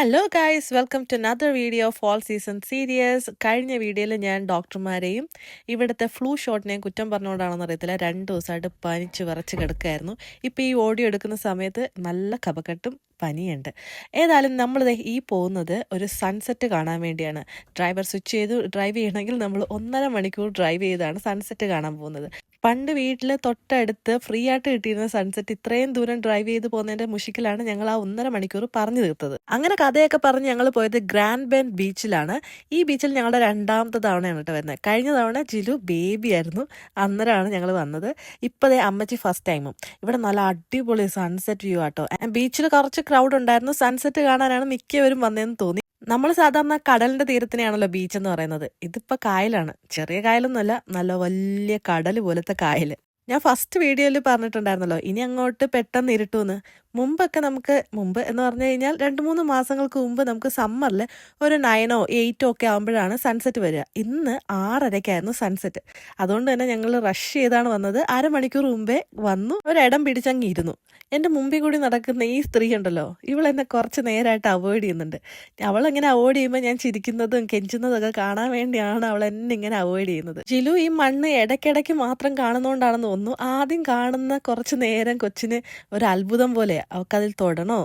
Hello guys welcome to another video fall season series കഴിഞ്ഞ വീഡിയോയിൽ ഞാൻ ഡോക്ടർമാരെയും ഇവിടുത്തെ ഫ്ലൂ ഷോട്ടിനെയും കുറ്റം പറഞ്ഞുകൊണ്ടാണെന്ന് അറിയത്തില്ല. രണ്ട് ദിവസമായിട്ട് പനിച്ച് വിറച്ച് കിടക്കുകയായിരുന്നു. ഇപ്പോൾ ഈ ഓഡിയോ എടുക്കുന്ന സമയത്ത് നല്ല കപക്കെട്ടും പനിയുണ്ട്. ഏതായാലും നമ്മൾ ഈ പോകുന്നത് ഒരു സൺസെറ്റ് കാണാൻ വേണ്ടിയാണ്. ഡ്രൈവർ സ്വിച്ച് ചെയ്ത്. ഡ്രൈവ് ചെയ്യണമെങ്കിൽ നമ്മൾ ഒന്നര മണിക്കൂർ ഡ്രൈവ് ചെയ്താണ് സൺസെറ്റ് കാണാൻ പോകുന്നത്. പണ്ട് വീട്ടിൽ തൊട്ടടുത്ത് ഫ്രീ ആയിട്ട് കിട്ടിയിരുന്ന സൺസെറ്റ് ഇത്രയും ദൂരം ഡ്രൈവ് ചെയ്ത് പോകുന്നതിന്റെ മുഷിക്കലാണ് ഞങ്ങൾ ആ ഒന്നര മണിക്കൂർ പറഞ്ഞു തീർത്തത്. അങ്ങനെ കഥയൊക്കെ പറഞ്ഞ് ഞങ്ങൾ പോയത് ഗ്രാൻഡ് ബെൻ ബീച്ചിലാണ് ഈ ബീച്ചിൽ ഞങ്ങളുടെ രണ്ടാമത്തെ തവണയാണ് കേട്ടോ വരുന്നത്. കഴിഞ്ഞ തവണ ജിലു ബേബി ആയിരുന്നു. അന്നേരമാണ് ഞങ്ങൾ വന്നത്. ഇപ്പതേ അമ്മച്ചി ഫസ്റ്റ് ടൈമും ഇവിടെ നല്ല അടിപൊളി സൺസെറ്റ് വ്യൂ ആട്ടോ. ബീച്ചിൽ കുറച്ച് ക്രൗഡ് ഉണ്ടായിരുന്നു. സൺസെറ്റ് കാണാനാണ് മിക്കവരും വന്നതെന്ന് തോന്നി. നമ്മൾ സാധാരണ കടലിന്റെ തീരത്തിനെയാണല്ലോ ബീച്ച് എന്ന് പറയുന്നത്. ഇതിപ്പോ കായലാണ്. ചെറിയ കായലൊന്നുമല്ല നല്ല വലിയ കടൽ പോലത്തെ കായൽ ഞാൻ ഫസ്റ്റ് വീഡിയോയിൽ പറഞ്ഞിട്ടുണ്ടായിരുന്നല്ലോ ഇനി അങ്ങോട്ട് പെട്ടെന്ന് ഇരുട്ടുമെന്ന്. മുമ്പൊക്കെ നമുക്ക് മുമ്പ് എന്ന് പറഞ്ഞു കഴിഞ്ഞാൽ രണ്ട് മൂന്ന് മാസങ്ങൾക്ക് മുമ്പ് നമുക്ക് സമ്മറിൽ ഒരു നയനോ എയ്റ്റോ ഒക്കെ ആകുമ്പോഴാണ് സൺസെറ്റ് വരിക. ഇന്ന് ആറരയ്ക്കായിരുന്നു സൺസെറ്റ് അതുകൊണ്ട് തന്നെ ഞങ്ങൾ റഷ് ചെയ്താണ് വന്നത്. അരമണിക്കൂർ മുമ്പേ വന്നു. ഒരിടം പിടിച്ചങ്ങ് ഇരുന്നു. എന്റെ മുമ്പിൽ കൂടി നടക്കുന്ന ഈ സ്ത്രീ ഉണ്ടല്ലോ ഇവൾ എന്നെ കുറച്ച് നേരമായിട്ട് അവോയ്ഡ് ചെയ്യുന്നുണ്ട്. അവളെങ്ങനെ അവോയ്ഡ് ചെയ്യുമ്പോൾ ഞാൻ ചിരിക്കുന്നതും കെഞ്ചുന്നതൊക്കെ കാണാൻ വേണ്ടിയാണ് അവൾ എന്നെ ഇങ്ങനെ അവോയ്ഡ് ചെയ്യുന്നത്. ജിലു ഈ മണ്ണ് ഇടയ്ക്കിടയ്ക്ക് മാത്രം കാണുന്നതുകൊണ്ടാണെന്ന് തോന്നുന്നു. ആദ്യം കാണുന്ന കുറച്ച് നേരം കൊച്ചിന് ഒരു അത്ഭുതം പോലെ അവൾക്കതിൽ തൊടണോ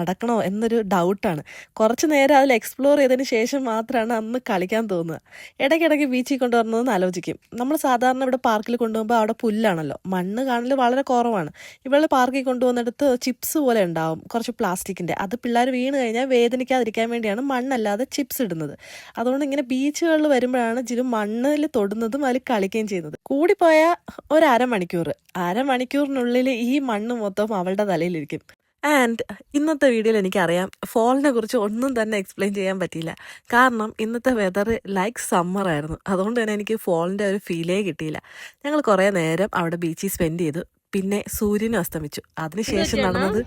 അടക്കണോ എന്നൊരു ഡൗട്ടാണ് കുറച്ച് നേരം അതിൽ എക്സ്പ്ലോർ ചെയ്തതിന് ശേഷം മാത്രമാണ് അന്ന് കളിക്കാൻ തോന്നുക. ഇടയ്ക്കിടയ്ക്ക് ബീച്ചിൽ കൊണ്ടുവരണമെന്ന് ആലോചിക്കും. നമ്മൾ സാധാരണ ഇവിടെ പാർക്കിൽ കൊണ്ടുപോകുമ്പോൾ അവിടെ പുല്ലാണല്ലോ. മണ്ണ് കാണൽ വളരെ കുറവാണ്. ഇവിടെ പാർക്കിൽ കൊണ്ടുവന്നിടത്ത് ചിപ്സ് പോലെ ഉണ്ടാവും കുറച്ച് പ്ലാസ്റ്റിക്കിന്റെ അത് പിള്ളേർ വീണ് കഴിഞ്ഞാൽ വേദനിക്കാതിരിക്കാൻ വേണ്ടിയാണ് മണ്ണല്ലാതെ ചിപ്സ് ഇടുന്നത്. അതുകൊണ്ട് ഇങ്ങനെ ബീച്ചുകളിൽ വരുമ്പോഴാണ് ജിലു മണ്ണിൽ തൊടുന്നതും അതിൽ കളിക്കുകയും ചെയ്യുന്നത്. കൂടിപ്പോയാൽ ഒരു അരമണിക്കൂർ അരമണിക്കൂറിനുള്ളിൽ ഈ മണ്ണ് മൊത്തം അവളുടെ തലയിലിരിക്കും. ആൻഡ് ഇന്നത്തെ വീഡിയോയിൽ എനിക്കറിയാം ഫോളിനെ കുറിച്ച് ഒന്നും തന്നെ എക്സ്പ്ലെയിൻ ചെയ്യാൻ പറ്റിയില്ല. കാരണം ഇന്നത്തെ വെതർ ലൈക്ക് സമ്മർ ആയിരുന്നു. അതുകൊണ്ട് തന്നെ എനിക്ക് ഫോളിന്റെ ഒരു ഫീലേ കിട്ടിയില്ല. ഞങ്ങൾ കുറേ നേരം അവിടെ ബീച്ചിൽ സ്പെൻഡ് ചെയ്തു. പിന്നെ സൂര്യനും അസ്തമിച്ചു. അതിനുശേഷം നടന്നത്?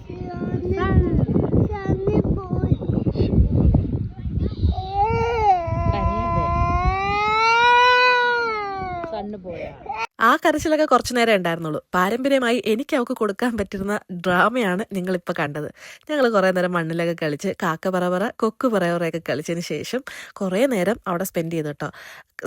ആ കരച്ചിലൊക്കെ കുറച്ചു നേരം ഉണ്ടായിരുന്നുള്ളൂ. പാരമ്പര്യമായി എനിക്ക് അവൾക്ക് കൊടുക്കാൻ പറ്റുന്ന ഡ്രാമയാണ് നിങ്ങളിപ്പോൾ കണ്ടത്. ഞങ്ങൾ കുറേ നേരം മണ്ണിലൊക്കെ കളിച്ച് കാക്ക പറ കൊക്ക് പറവറയൊക്കെ കളിച്ചതിന് ശേഷം കുറേ നേരം അവിടെ സ്പെൻഡ് ചെയ്തു കേട്ടോ.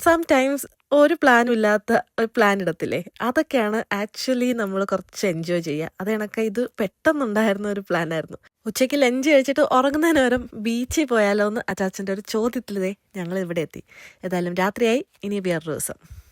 സം ടൈംസ് ഒരു പ്ലാനും ഇല്ലാത്ത ഒരു പ്ലാൻ ഇടത്തില്ലേ? അതൊക്കെയാണ് ആക്ച്വലി നമ്മൾ കുറച്ച് എൻജോയ് ചെയ്യുക. അത് കണക്കെ ഇത് പെട്ടെന്നുണ്ടായിരുന്ന ഒരു പ്ലാനായിരുന്നു ഉച്ചയ്ക്ക് ലഞ്ച് കഴിച്ചിട്ട് ഉറങ്ങുന്നതിന് വരം ബീച്ചിൽ പോയാലോ എന്ന് അച്ചാച്ചന്റെ ഒരു ചോദ്യത്തിലേ ഞങ്ങൾ ഇവിടെ എത്തി. ഏതായാലും രാത്രിയായി. ഇനി വേറൊരു ദിവസം.